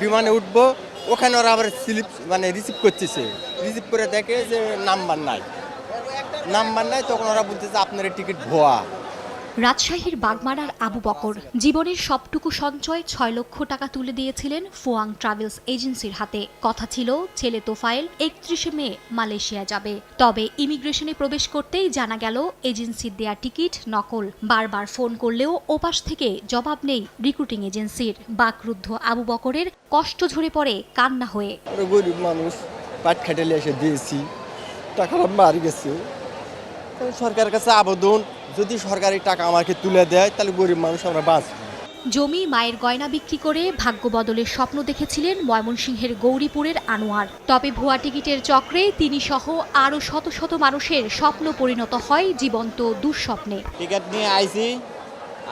বিমানে উঠবো, ওখানে ওরা আবার স্লিপ মানে রিসিভ করতেছে। রিসিভ করে দেখে যে নাম্বার নাই। নাম্বার নাই, তখন ওরা বলতেছে আপনার টিকিট ভুয়া। রাজশাহীর বাগমারার আবু বকর জীবনের সবটুকু সঞ্চয় ছয় লক্ষ টাকা তুলে দিয়েছিলেন ফুয়াং ট্রাভেলস এজেন্সির হাতে। কথা ছিল, ছেলে তোফায়েল একত্রিশে মে মালয়েশিয়া যাবে। তবে ইমিগ্রেশনে প্রবেশ করতেই জানা গেল এজেন্সির দেয়া টিকিট নকল। বারবার ফোন করলেও ওপাশ থেকে জবাব নেই রিক্রুটিং এজেন্সির। বাকরুদ্ধ আবু বকরের কষ্ট ঝরে পড়ে কান্না হয়ে। গরিব মানুষ, পাট খাটালে এসে দিয়েছি গেছে। সরকারের কাছে আবেদন যদি সরকারি টাকা আমাকে তুলে দেয় তাহলে গরিব মানুষ আমরা বাঁচব। জমি মায়ের গয়না বিক্রি করে ভাগ্য বদলের স্বপ্ন দেখেছিলেন ময়মনসিংহের গৌরীপুরের আনোয়ার। তবে ভুয়া টিকিটের চক্রে তিনি সহ আরও শত শত মানুষের স্বপ্ন পরিণত হয় জীবন্ত দুঃস্বপ্নে। টিকিট নিয়ে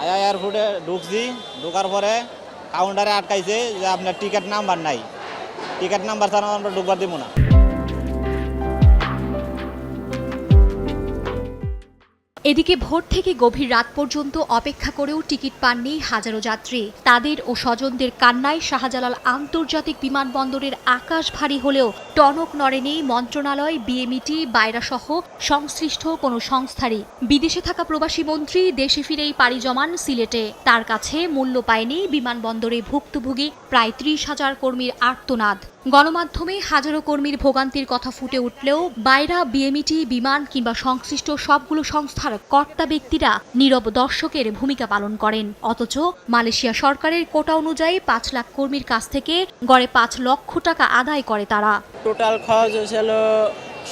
আয়া এয়ারপোর্টে ঢুকছি ঢোকার পরে কাউন্টারে আটকাইছে যে আপনার টিকিট নাম্বার নাই। টিকিট নাম্বার ছাড়া আমরা ঢুকবার দেবো না। এদিকে ভোর থেকে গভীর রাত পর্যন্ত অপেক্ষা করেও টিকিট পাননি হাজারো যাত্রী। তাদের ও স্বজনদের কান্নায় শাহজালাল আন্তর্জাতিক বিমানবন্দরের আকাশ ভারী হলেও টনক নড়েনি মন্ত্রণালয়, বিএমইটি, বাইরাসহ সংশ্লিষ্ট কোনো সংস্থারই। বিদেশে থাকা প্রবাসী মন্ত্রী দেশে ফিরেই পাড়ি জমান সিলেটে। তার কাছে মূল্য পায়নি বিমানবন্দরে ভুক্তভোগী প্রায় ত্রিশ হাজার কর্মীর আর্তনাদ। গণমাধ্যমে হাজারো কর্মীর ভোগান্তির কথা ফুটে উঠলেও বাইরা বিএমইটি বিমান কিংবা সংশ্লিষ্ট সবগুলো সংস্থার কর্তা ব্যক্তিরা নীরব দর্শকের ভূমিকা পালন করেন। অথচ মালয়েশিয়া সরকারের কোটা অনুযায়ী পাঁচ লাখ কর্মীর কাছ থেকে গড়ে পাঁচ লক্ষ টাকা আদায় করে তারা। টোটাল খরচ হয়েছিল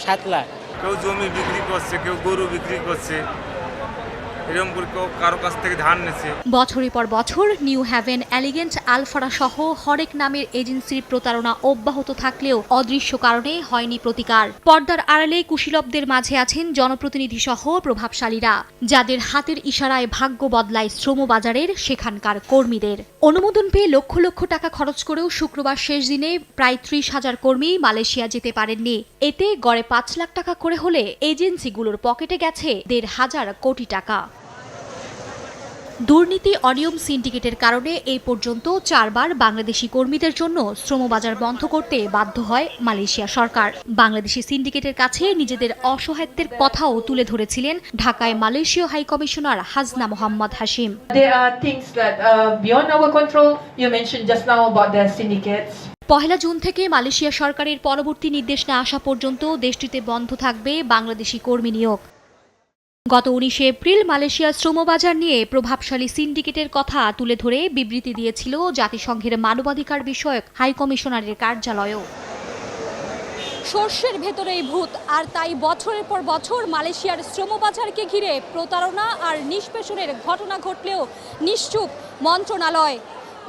সাত লাখ। কেউ জমি বিক্রি করছে কেউ গরু বিক্রি করছে। বছরের পর বছর নিউ হ্যাভেন অ্যালিগেন্ট আলফারা সহ হরেক নামের এজেন্সির প্রতারণা অব্যাহত থাকলেও অদৃশ্য কারণে হয়নি প্রতিকার। পর্দার আড়ালে কুশীলবদের মাঝে আছেন জনপ্রতিনিধি সহ প্রভাবশালীরা, যাদের হাতের ইশারায় ভাগ্য বদলায় শ্রমবাজারের সেখানকার কর্মীদের। অনুমোদন পেয়ে লক্ষ লক্ষ টাকা খরচ করেও শুক্রবার শেষ দিনে প্রায় ত্রিশ হাজার কর্মী মালয়েশিয়া যেতে পারেননি। এতে গড়ে পাঁচ লাখ টাকা করে হলে এজেন্সিগুলোর পকেটে গেছে দেড় হাজার কোটি টাকা। দুর্নীতি অনিয়ম সিন্ডিকেটের কারণে এই পর্যন্ত চারবার বাংলাদেশি কর্মীদের জন্য শ্রমবাজার বন্ধ করতে বাধ্য হয় মালয়েশিয়া সরকার। বাংলাদেশি সিন্ডিকেটের কাছে নিজেদের অসহায়ত্বের কথাও তুলে ধরেছিলেন ঢাকায় মালয়েশীয় হাইকমিশনার হাজনা মোহাম্মদ হাশিম। Syndicates. পহেলা জুন থেকে মালয়েশিয়া সরকারের পরবর্তী নির্দেশ না আসা পর্যন্ত দেশটিতে বন্ধ থাকবে বাংলাদেশি কর্মী নিয়োগ। গত উনিশে এপ্রিল মালয়েশিয়ার শ্রমবাজার নিয়ে প্রভাবশালী সিন্ডিকেটের কথা তুলে ধরে বিবৃতি দিয়েছিল জাতিসংঘের মানবাধিকার বিষয়ক হাইকমিশনারের কার্যালয়ও। সর্ষের ভেতরেই ভূত, আর তাই বছরের পর বছর মালয়েশিয়ার শ্রমবাজারকে ঘিরে প্রতারণা আর নিষ্পেষণের ঘটনা ঘটলেও নিশ্চুপ মন্ত্রণালয়।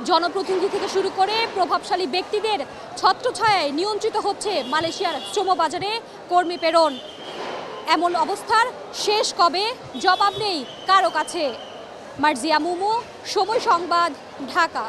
জনপ্রতিনিধি থেকে শুরু করে প্রভাবশালী ব্যক্তিদের ছত্রছায়ায় নিয়ন্ত্রিত হচ্ছে মালয়েশিয়ার শ্রমবাজারে কর্মী প্রেরণ। এমন অবস্থার শেষ কবে? জবাব নেই কারও কাছে। মার্জিয়া মুমু সময় সংবাদ ঢাকা।